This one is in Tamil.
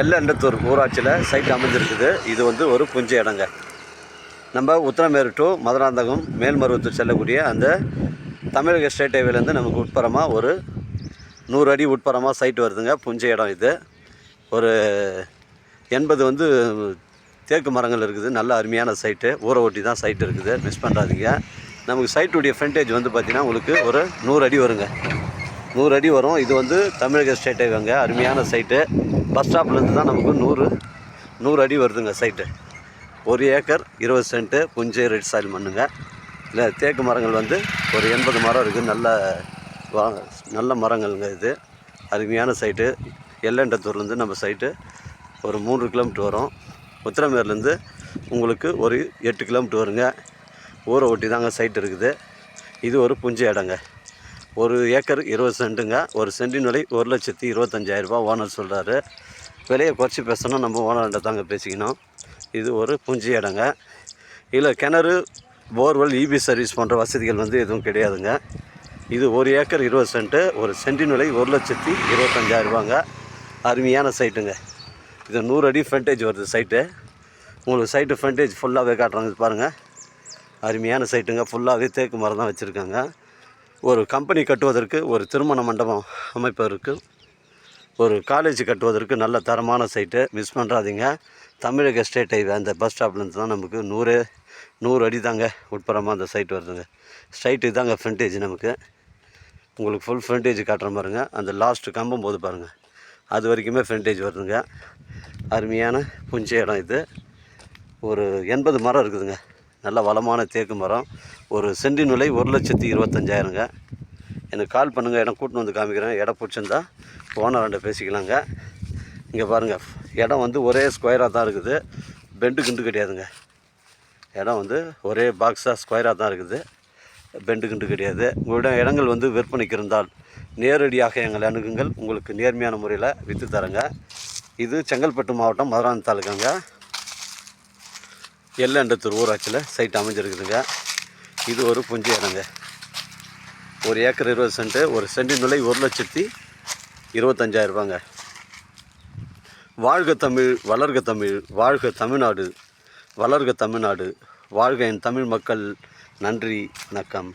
எல்லண்டத்தூர் ஊராட்சியில் சைட் அமைஞ்சிருக்குது. இது வந்து ஒரு புஞ்ச இடங்க. நம்ம உத்தரமேரு டு மதுராந்தகம் மேல்மருவத்தூர் செல்லக்கூடிய அந்த தமிழக ஸ்டேட் ஹைவேலேருந்து நமக்கு உட்புறமாக ஒரு நூறு அடி உட்புறமாக சைட் வருதுங்க. புஞ்ச இடம் இது. ஒரு எண்பது வந்து தேக்கு மரங்கள் இருக்குது. நல்ல அருமையான சைட்டு ஊரை ஒட்டி தான் சைட் இருக்குது. மிஸ் பண்ணுறாதீங்க நமக்கு சைட்டுடைய ஃப்ரண்டேஜ் வந்து பார்த்திங்கன்னா உங்களுக்கு ஒரு நூறு அடி வருங்க. நூறு அடி வரும். இது வந்து தமிழக ஸ்டேட் ஹைவேங்க அருமையான சைட்டு பஸ் ஸ்டாப்லேருந்து தான் நமக்கு நூறு நூறு அடி வருதுங்க சைட்டு ஒரு ஏக்கர் இருபது சென்ட்டு புஞ்சை ரெட் சாயில் மண்ணுங்க. இல்லை தேக்கு மரங்கள் வந்து ஒரு எண்பது மரம் இருக்குது நல்ல நல்ல மரங்கள்ங்க இது. அருமையான சைட்டு எல்லண்டத்தூர்லேருந்து நம்ம சைட்டு ஒரு மூன்று கிலோமீட்டர் வரும். உத்திரமேர்லேருந்து உங்களுக்கு ஒரு எட்டு கிலோமீட்டர் வருங்க. ஊரை ஒட்டி தாங்க சைட் இருக்குது. இது ஒரு புஞ்சை இடங்க. ஒரு ஏக்கர் இருபது சென்ட்டுங்க. ஒரு சென்டின் விலை ஒரு லட்சத்தி இருபத்தஞ்சாயிரரூபா ஓனர் சொல்கிறாரு விலையை குறைச்சி பேசணும் நம்ம ஓனர்கிட்ட தாங்க பேசிக்கணும். இது ஒரு புஞ்சி இடங்க இதில் கிணறு போர்வெல் இபி சர்வீஸ் போன்ற வசதிகள் வந்து எதுவும் கிடையாதுங்க. இது ஒரு ஏக்கர் இருபது சென்ட்டு. ஒரு சென்டின் விலை ஒரு லட்சத்தி இருபத்தஞ்சாயிரரூபாங்க அருமையான சைட்டுங்க. இது நூறு அடி ஃப்ரண்டேஜ் வருது சைட்டு. உங்களுக்கு சைட்டு ஃப்ரண்டேஜ் ஃபுல்லாகவே காட்டுறாங்க பாருங்கள் அருமையான சைட்டுங்க. ஃபுல்லாகவே தேக்கு மரம் தான் வச்சுருக்காங்க. ஒரு கம்பெனி கட்டுவதற்கு ஒரு திருமண மண்டபம் அமைப்பதற்கு ஒரு காலேஜ் கட்டுவதற்கு நல்ல தரமான சைட்டு மிஸ் பண்ணுறாதீங்க தமிழக ஸ்டேட் ஹைவே அந்த பஸ் ஸ்டாப்லேருந்து தான் நமக்கு நூறு நூறு அடி தாங்க உட்புறமாக அந்த சைட் வருதுங்க. ஸ்ட்ரைட்டு தாங்க ஃப்ரண்டேஜ் நமக்கு. உங்களுக்கு ஃபுல் ஃப்ரண்டேஜ் காட்டுற பாருங்க அந்த லாஸ்ட் கம்பம் போது பாருங்கள் அது வரைக்குமே ஃப்ரண்டேஜ் வருதுங்க. அருமையான புஞ்ச இடம் இது. ஒரு எண்பது மரம் இருக்குதுங்க. நல்ல வளமான தேக்கு மரம். ஒரு சென்டின் விலை ஒரு லட்சத்தி இருபத்தஞ்சாயிரங்க. எனக்கு கால் பண்ணுங்கள் இடம் கூட்டின்னு வந்து காமிக்கிறேன். இடம் பிடிச்சிருந்தா ஓனர்கிட்ட பேசிக்கலாங்க. இங்கே பாருங்கள் இடம் வந்து ஒரே ஸ்கொயராக தான் இருக்குது. பெண்டு கிண்டு கிடையாதுங்க. இடம் வந்து ஒரே பாக்ஸாக ஸ்கொயராக தான் இருக்குது. பெண்டு கிண்டு கிடையாது. உங்களிடம் இடங்கள் வந்து விற்பனைக்கு இருந்தால் நேரடியாக எங்களை அணுகுங்கள். உங்களுக்கு நேர்மையான முறையில் விற்று தரேங்க. இது செங்கல்பட்டு மாவட்டம் மதுராந்த தாலுக்காங்க எல்லண்டத்தூர் ஊராட்சியில் சைட் அமைஞ்சிருக்குதுங்க. இது ஒரு புஞ்ச இடங்க. ஒரு ஏக்கர் இருபது சென்ட்டு ஒரு சென்டின் விலை ஒரு லட்சத்தி இருபத்தஞ்சாயிரம் ரூபாங்க. வாழ்க தமிழ் வளர்க தமிழ் வாழ்க தமிழ்நாடு வளர்க தமிழ்நாடு வாழ்க என் தமிழ் மக்கள் நன்றி வணக்கம்.